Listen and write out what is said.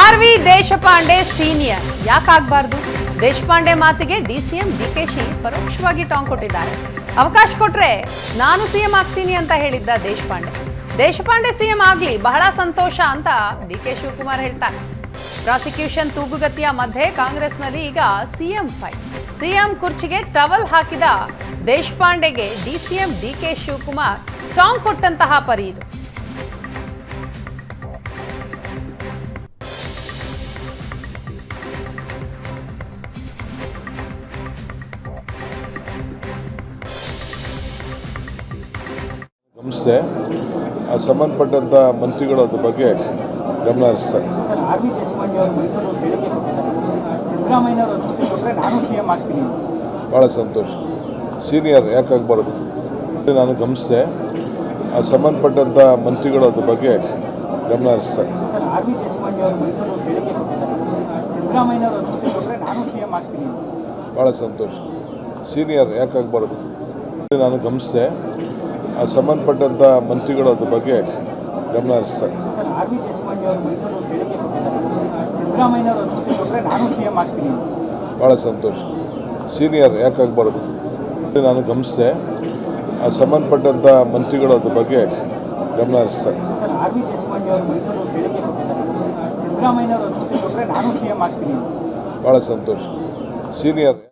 R V Deshpande senior. ಯಾಕಾಗಬಾರ್ದು? ದೇಶಪಾಂಡೆ ಮಾತಿಗೆ D C M D K Shi ಪರೋಕ್ಷವಾಗಿ ಟಾಂಗ್ ಕೊಟ್ಟಿದ್ದಾರೆ. ಅವಕಾಶ ಕೊಟ್ರೆ ನಾನು ಸಿಎಂ ಆಗ್ತೀನಿ ಅಂತ ಹೇಳಿದ್ದ ದೇಶಪಾಂಡೆ. ದೇಶಪಾಂಡೆ ಸಿಎಂ ಆಗ್ಲಿ ಬಹಳ ಸಂತೋಷ ಅಂತ ಡಿ ಕೆ ಶಿವಕುಮಾರ್ ಹೇಳ್ತಾರೆ. ಪ್ರಾಸಿಕ್ಯೂಷನ್ ತೂಗುಗತಿಯ ಮಧ್ಯೆ ಕಾಂಗ್ರೆಸ್ನಲ್ಲಿ ಈಗ ಸಿಎಂ ಫೈಟ್. ಸಿಎಂ ಕುರ್ಚಿಗೆ ಟವಲ್ ಹಾಕಿದ ದೇಶಪಾಂಡೆಗೆ ಡಿಸಿಎಂ ಡಿ ಕೆ ಶಿವಕುಮಾರ್ ಟಾಂಗ್ ಕೊಟ್ಟಂತಹ ಪರಿ ಇದು. ಆ ಸಂಬಂಧಪಟ್ಟಂಥ ಮಂತ್ರಿಗಳು ಅದ್ರ ಬಗ್ಗೆ ಗಮನ ಹರಿಸ್ತಾರೆ. ಭಾಳ ಸಂತೋಷ. ಸೀನಿಯರ್ ಯಾಕಾಗಬಾರ್ದು? ನಾನು ಗಮನಿಸಿದೆ, ಆ ಸಂಬಂಧಪಟ್ಟಂಥ ಮಂತ್ರಿಗಳು ಅದ್ರ ಬಗ್ಗೆ ಗಮನ ಹರಿಸ್ತಾರೆ. ಭಾಳ ಸಂತೋಷ. ಸೀನಿಯರ್ ಯಾಕಾಗಬಾರ್ದು? ನಾನು ಗಮನಿಸಿದೆ ಆ ಸಂಬಂಧಪಟ್ಟಂಥ ಮಂತ್ರಿಗಳು ಅದ್ರ ಬಗ್ಗೆ ಗಮನ ಹರಿಸ್ತಾರೆ. ಭಾಳ ಸಂತೋಷ. ಸೀನಿಯರ್ ಯಾಕಾಗಬಾರ್ದು? ನಾನು ಗಮನಿಸಿದೆ, ಆ ಸಂಬಂಧಪಟ್ಟಂಥ ಮಂತ್ರಿಗಳು ಅದ್ರ ಬಗ್ಗೆ ಗಮನ ಹರಿಸ್ತಾರೆ. ಭಾಳ ಸಂತೋಷ. ವಿ